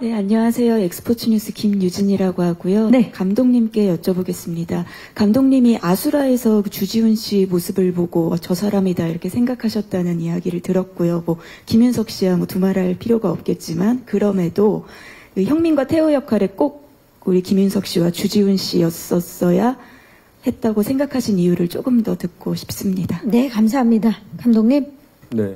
네, 안녕하세요. 엑스포츠 뉴스 김유진이라고 하고요. 네. 감독님께 여쭤보겠습니다. 감독님이 아수라에서 그 주지훈 씨 모습을 보고 저 사람이다 이렇게 생각하셨다는 이야기를 들었고요. 뭐 김윤석 씨야 뭐 두말할 필요가 없겠지만 그럼에도 그 형민과 태호 역할에 꼭 우리 김윤석 씨와 주지훈 씨였었어야 했다고 생각하신 이유를 조금 더 듣고 싶습니다. 네, 감사합니다. 감독님. 네.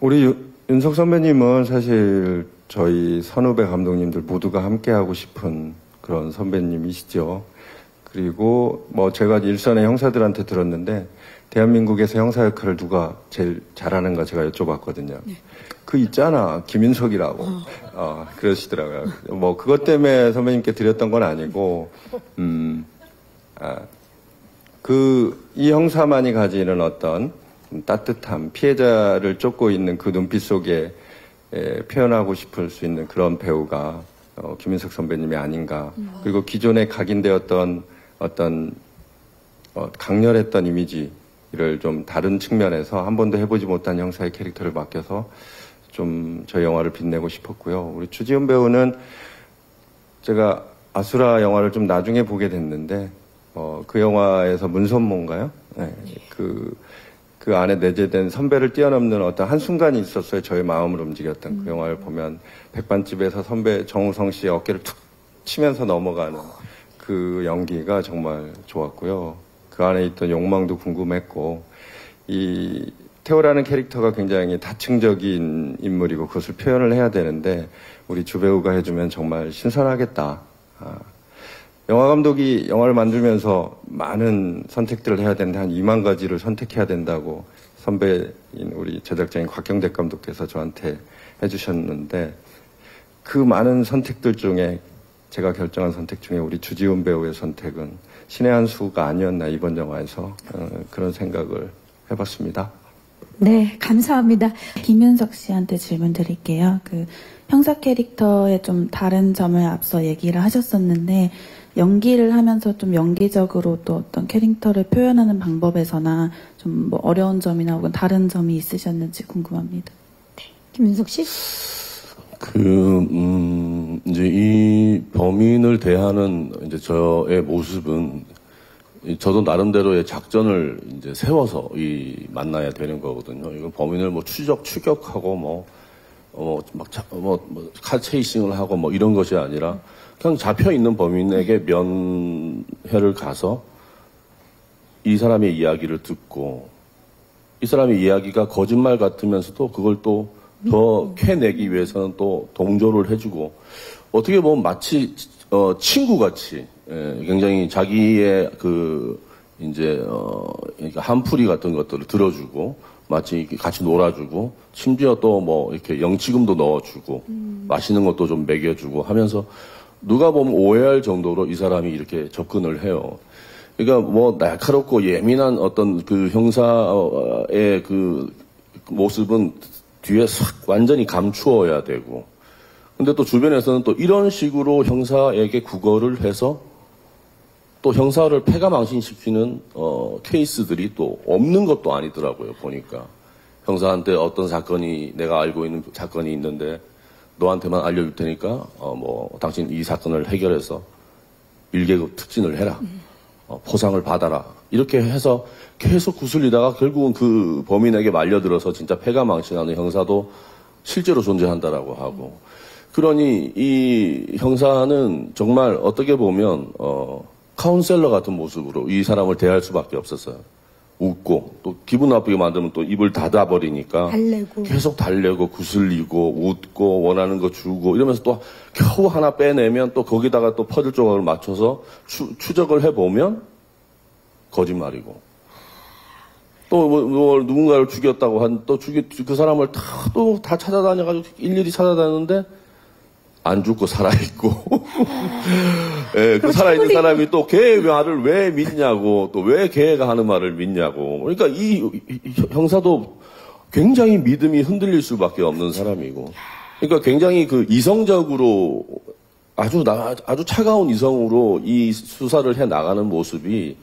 우리 유- 윤석 선배님은 사실 저희 선후배 감독님들 모두가 함께하고 싶은 그런 선배님이시죠. 그리고 뭐 제가 일선의 형사들한테 들었는데 대한민국에서 형사 역할을 누가 제일 잘하는가 제가 여쭤봤거든요. 그 있잖아 김윤석이라고 어, 그러시더라고요. 뭐 그것 때문에 선배님께 드렸던 건 아니고 음, 아, 그이 형사만이 가지는 어떤 따뜻함, 피해자를 쫓고 있는 그 눈빛 속에 에, 표현하고 싶을 수 있는 그런 배우가 어, 김인석 선배님이 아닌가. 그리고 기존에 각인되었던 어떤 어, 강렬했던 이미지를 좀 다른 측면에서 한 번도 해보지 못한 형사의 캐릭터를 맡겨서 좀 저 영화를 빛내고 싶었고요. 우리 주지훈 배우는 제가 아수라 영화를 좀 나중에 보게 됐는데 어, 그 영화에서 문선모인가요? 네, 그, 그 안에 내재된 선배를 뛰어넘는 어떤 한순간이 있었어요. 저의 마음을 움직였던 그 영화를 보면 백반집에서 선배 정우성 씨의 어깨를 툭 치면서 넘어가는 그 연기가 정말 좋았고요. 그 안에 있던 욕망도 궁금했고 이 태호라는 캐릭터가 굉장히 다층적인 인물이고 그것을 표현을 해야 되는데 우리 주배우가 해주면 정말 신선하겠다. 아, 영화 감독이 영화를 만들면서 많은 선택들을 해야 되는데 한 2만 가지를 선택해야 된다고 선배인 우리 제작자인 곽경대 감독께서 저한테 해주셨는데 그 많은 선택들 중에 제가 결정한 선택 중에 우리 주지훈 배우의 선택은 신의 한 수가 아니었나 이번 영화에서 어, 그런 생각을 해봤습니다. 네, 감사합니다. 김윤석 씨한테 질문 드릴게요. 그 형사 캐릭터의 좀 다른 점을 앞서 얘기를 하셨었는데 연기를 하면서 좀 연기적으로 또 어떤 캐릭터를 표현하는 방법에서나 좀 뭐 어려운 점이나 혹은 다른 점이 있으셨는지 궁금합니다. 김윤석 씨. 그, 음, 이제 이 범인을 대하는 이제 저의 모습은 이 저도 나름대로의 작전을 이제 세워서 이 만나야 되는 거거든요. 이건 범인을 뭐 추적, 추격하고 뭐, 어, 막, 자- 뭐, 뭐, 카체이싱을 하고 뭐 이런 것이 아니라 그냥 잡혀 있는 범인에게 면회를 가서 이 사람의 이야기를 듣고 이 사람의 이야기가 거짓말 같으면서도 그걸 또 더 캐내기 위해서는 또 동조를 해주고 어떻게 보면 마치 어, 친구같이 예, 굉장히 자기의 그 이제 어, 그러니까 한풀이 같은 것들을 들어주고 마치 같이 놀아주고 심지어 또 뭐 이렇게 영치금도 넣어주고 맛있는 것도 좀 먹여주고 하면서 누가 보면 오해할 정도로 이 사람이 이렇게 접근을 해요. 그러니까 뭐 날카롭고 예민한 어떤 그 형사의 그 모습은 뒤에 싹 완전히 감추어야 되고 근데 또 주변에서는 또 이런 식으로 형사에게 구걸을 해서 또 형사를 패가망신시키는 어, 케이스들이 또 없는 것도 아니더라고요 보니까. 형사한테 어떤 사건이 내가 알고 있는 사건이 있는데 너한테만 알려줄 테니까 어, 뭐 당신 이 사건을 해결해서 1계급 특진을 해라. 어, 포상을 받아라. 이렇게 해서 계속 구슬리다가 결국은 그 범인에게 말려들어서 진짜 패가망신하는 형사도 실제로 존재한다라고 하고. 그러니 이 형사는 정말 어떻게 보면 어 카운셀러 같은 모습으로 이 사람을 대할 수밖에 없었어요. 웃고 또 기분 나쁘게 만들면 또 입을 닫아 버리니까 달래고. 계속 달래고 구슬리고 웃고 원하는 거 주고 이러면서 또 겨우 하나 빼내면 또 거기다가 또 퍼즐 조각을 맞춰서 추, 추적을 해 보면 거짓말이고 또 뭐, 뭐 누군가를 죽였다고 한 또 죽이 그 사람을 다 또 다 찾아다녀가지고 일일이 찾아다녔는데 안 죽고 살아있고. 예, 그 살아있는 사람이 또 걔의 말을 왜 믿냐고 또 왜 걔가 하는 말을 믿냐고. 그러니까 이, 이- 이 형사도 굉장히 믿음이 흔들릴 수밖에 없는 사람이고. 그러니까 굉장히 그 이성적으로 아주 나, 아주 차가운 이성으로 이 수사를 해 나가는 모습이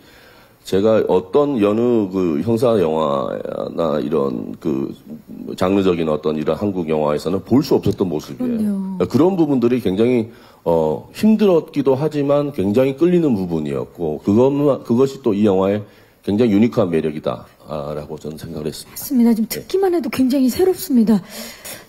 제가 어떤 여느 그 형사 영화나 이런 그 장르적인 어떤 이런 한국 영화에서는 볼 수 없었던 모습이에요. 그러니까 그런 부분들이 굉장히 어 힘들었기도 하지만 굉장히 끌리는 부분이었고 그것만 그것이 또 이 영화의 굉장히 유니크한 매력이다 라고 저는 생각을 했습니다. 맞습니다. 지금 듣기만 해도 굉장히 새롭습니다.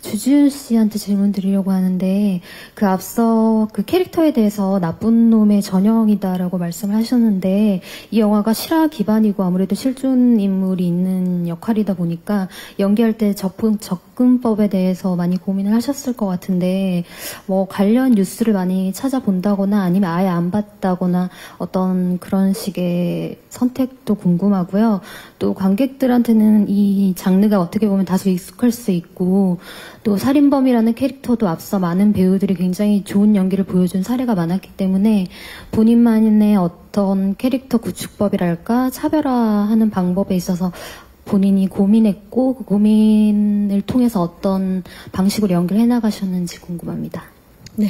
주지훈 씨한테 질문 드리려고 하는데 그 앞서 그 캐릭터에 대해서 나쁜 놈의 전형이다라고 말씀을 하셨는데 이 영화가 실화 기반이고 아무래도 실존 인물이 있는 역할이다 보니까 연기할 때 접근 접근법에 대해서 많이 고민을 하셨을 것 같은데 뭐 관련 뉴스를 많이 찾아본다거나 아니면 아예 안 봤다거나 어떤 그런 식의 선택도 궁금하고요. 또 관객들한테는 이 장르가 어떻게 보면 다소 익숙할 수 있고 또 살인범이라는 캐릭터도 앞서 많은 배우들이 굉장히 좋은 연기를 보여준 사례가 많았기 때문에 본인만의 어떤 캐릭터 구축법이랄까 차별화하는 방법에 있어서 본인이 고민했고 그 고민을 통해서 어떤 방식으로 연기를 해나가셨는지 궁금합니다. 네.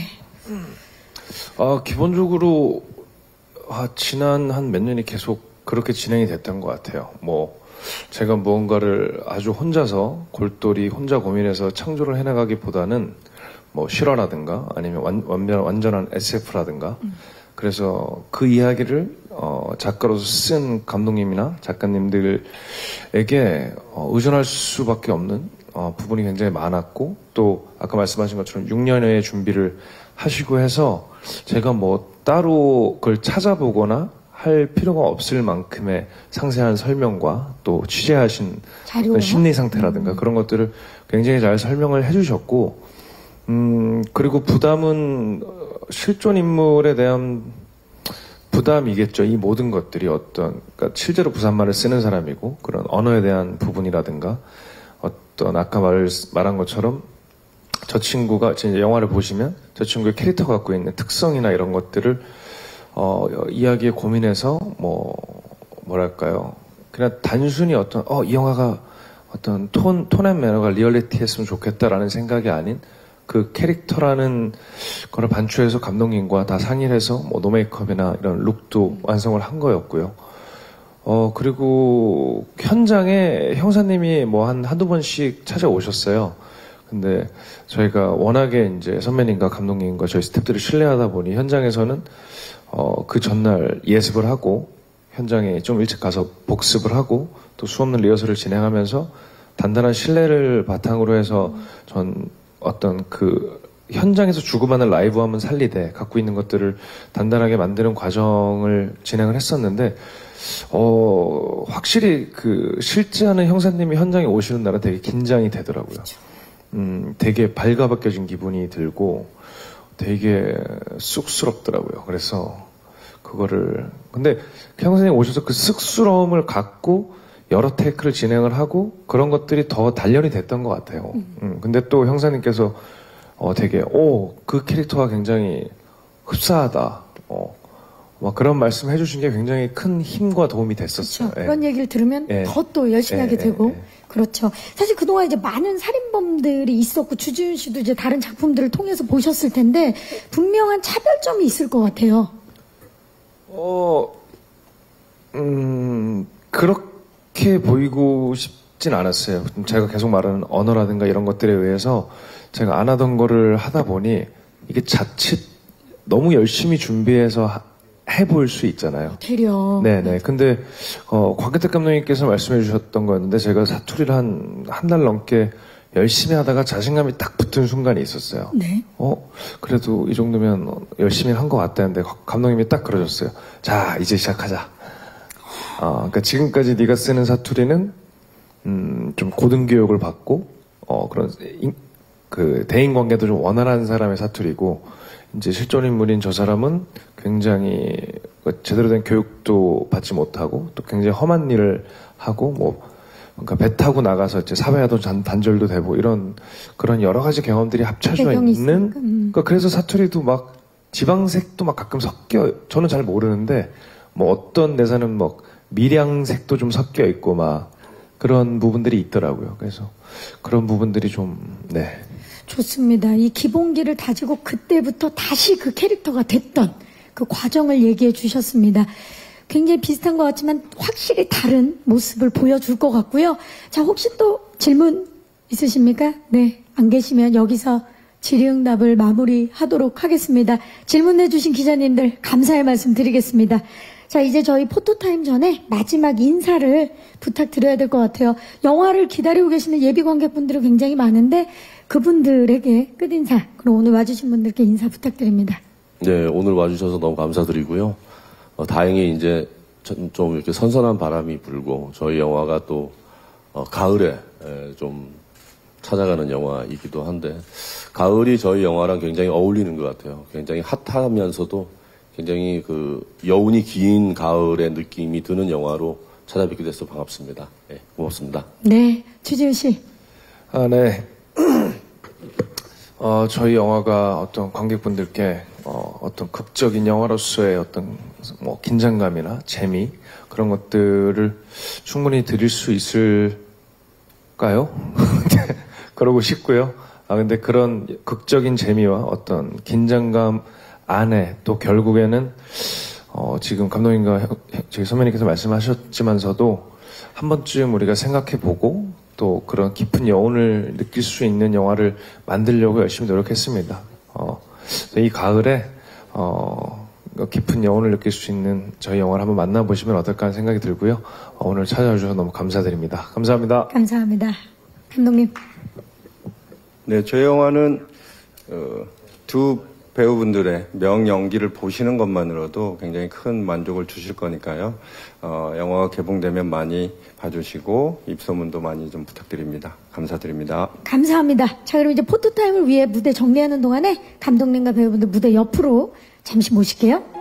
아, 기본적으로 아, 지난 한 몇 년이 계속 그렇게 진행이 됐던 것 같아요. 뭐 제가 무언가를 아주 혼자서 골똘히 혼자 고민해서 창조를 해나가기보다는 뭐 실화라든가 아니면 완, 완전, 완전한 SF라든가 그래서 그 이야기를 어, 작가로서 쓴 감독님이나 작가님들에게 어, 의존할 수밖에 없는 어, 부분이 굉장히 많았고 또 아까 말씀하신 것처럼 6년의 준비를 하시고 해서 제가 뭐 따로 그걸 찾아보거나 할 필요가 없을 만큼의 상세한 설명과 또 취재하신 심리 상태라든가 그런 것들을 굉장히 잘 설명을 해주셨고, 음, 그리고 부담은 어, 실존 인물에 대한 부담이겠죠. 이 모든 것들이 어떤, 그러니까 실제로 부산말을 쓰는 사람이고, 그런 언어에 대한 부분이라든가, 어떤 아까 말, 말한 것처럼 저 친구가 진짜 영화를 보시면 저 친구의 캐릭터가 갖고 있는 특성이나 이런 것들을 어, 이야기에 고민해서 뭐 뭐랄까요 그냥 단순히 어떤 어 이 영화가 어떤 톤 톤 앤 매너가 리얼리티했으면 좋겠다라는 생각이 아닌 그 캐릭터라는 거를 반추해서 감독님과 다 상의를 해서 뭐 노메이크업이나 이런 룩도 완성을 한 거였고요. 어, 그리고 현장에 형사님이 뭐 한 한두 번씩 찾아오셨어요. 근데 저희가 워낙에 이제 선배님과 감독님과 저희 스태프들을 신뢰하다 보니 현장에서는 어, 그 전날 예습을 하고 현장에 좀 일찍 가서 복습을 하고 또 수없는 리허설을 진행하면서 단단한 신뢰를 바탕으로 해서 전 어떤 그 현장에서 주고받는 라이브 하면 살리되 갖고 있는 것들을 단단하게 만드는 과정을 진행을 했었는데 어 확실히 그 실제하는 형사님이 현장에 오시는 날은 되게 긴장이 되더라고요. 음 되게 발가벗겨진 기분이 들고 되게 쑥스럽더라고요. 그래서 그거를 근데 그 형사님 오셔서 그 쑥스러움을 갖고 여러 테이크를 진행을 하고 그런 것들이 더 단련이 됐던 것 같아요. 음, 근데 또 형사님께서 어 되게 오 그 캐릭터가 굉장히 흡사하다. 어, 막 그런 말씀 해주신 게 굉장히 큰 힘과 도움이 됐었어요. 그렇죠. 예. 그런 얘기를 들으면 예. 더또 열심히 예, 하게 예, 되고 예. 그렇죠. 사실 그동안 이제 많은 살인범들이 있었고 주지훈 씨도 이제 다른 작품들을 통해서 보셨을 텐데 분명한 차별점이 있을 것 같아요. 어, 음, 그렇게 보이고 싶진 않았어요. 제가 계속 말하는 언어라든가 이런 것들에 의해서 제가 안 하던 거를 하다 보니 이게 자칫 너무 열심히 준비해서 하- 해볼 수 있잖아요. 되려. 네네. 근데, 어, 곽기택 감독님께서 말씀해 주셨던 거였는데 제가 사투리를 한, 한 달 넘게 열심히 하다가 자신감이 딱 붙은 순간이 있었어요. 네. 어, 그래도 이 정도면 어, 열심히 한 것 같다는데 가- 감독님이 딱 그러셨어요. 자, 이제 시작하자. 어, 그러니까 지금까지 네가 쓰는 사투리는 음, 좀 고등교육을 받고 어, 그런 인- 그 대인 관계도 좀 원활한 사람의 사투리고 이제 실존 인물인 저 사람은 굉장히 그 제대로 된 교육도 받지 못하고 또 굉장히 험한 일을 하고 뭐 그러니까 배 타고 나가서 이제 사회와도 단- 단절도 되고 이런 그런 여러 가지 경험들이 합쳐져 있는 음. 그러니까 그래서 사투리도 막 지방색도 막 가끔 섞여 저는 잘 모르는데 뭐 어떤 대사는 뭐 밀양색도 좀 섞여 있고 막 그런 부분들이 있더라고요. 그래서 그런 부분들이 좀 네. 좋습니다. 이 기본기를 다지고 그때부터 다시 그 캐릭터가 됐던 그 과정을 얘기해 주셨습니다. 굉장히 비슷한 것 같지만 확실히 다른 모습을 보여줄 것 같고요. 자, 혹시 또 질문 있으십니까? 네, 안 계시면 여기서 질의응답을 마무리하도록 하겠습니다. 질문해 주신 기자님들 감사의 말씀 드리겠습니다. 자, 이제 저희 포토타임 전에 마지막 인사를 부탁드려야 될 것 같아요. 영화를 기다리고 계시는 예비 관객분들이 굉장히 많은데 그분들에게 끝인사, 그리고 오늘 와주신 분들께 인사 부탁드립니다. 네, 오늘 와주셔서 너무 감사드리고요. 어, 다행히 이제 좀- 좀 이렇게 선선한 바람이 불고 저희 영화가 또 어, 가을에 에, 좀 찾아가는 영화이기도 한데 가을이 저희 영화랑 굉장히 어울리는 것 같아요. 굉장히 핫하면서도 굉장히 그 여운이 긴 가을의 느낌이 드는 영화로 찾아뵙게 돼서 반갑습니다. 네, 고맙습니다. 네, 최지훈 씨. 아, 네. 어, 저희 영화가 어떤 관객분들께 어, 어떤 극적인 영화로서의 어떤 뭐 긴장감이나 재미 그런 것들을 충분히 드릴 수 있을까요? 그러고 싶고요. 아 근데 그런 극적인 재미와 어떤 긴장감 안에 또 결국에는 어, 지금 감독님과 형- 저희 선배님께서 말씀하셨지만서도 한 번쯤 우리가 생각해보고 또 그런 깊은 여운을 느낄 수 있는 영화를 만들려고 열심히 노력했습니다. 어, 이 가을에 어, 깊은 여운을 느낄 수 있는 저희 영화를 한번 만나보시면 어떨까 하는 생각이 들고요. 어, 오늘 찾아와 주셔서 너무 감사드립니다. 감사합니다. 감사합니다. 감독님. 네, 저희 영화는 어, 두 배우분들의 명 연기를 보시는 것만으로도 굉장히 큰 만족을 주실 거니까요. 어, 영화가 개봉되면 많이 봐주시고 입소문도 많이 좀 부탁드립니다. 감사드립니다. 감사합니다. 자, 그럼 이제 포토타임을 위해 무대 정리하는 동안에 감독님과 배우분들 무대 옆으로 잠시 모실게요.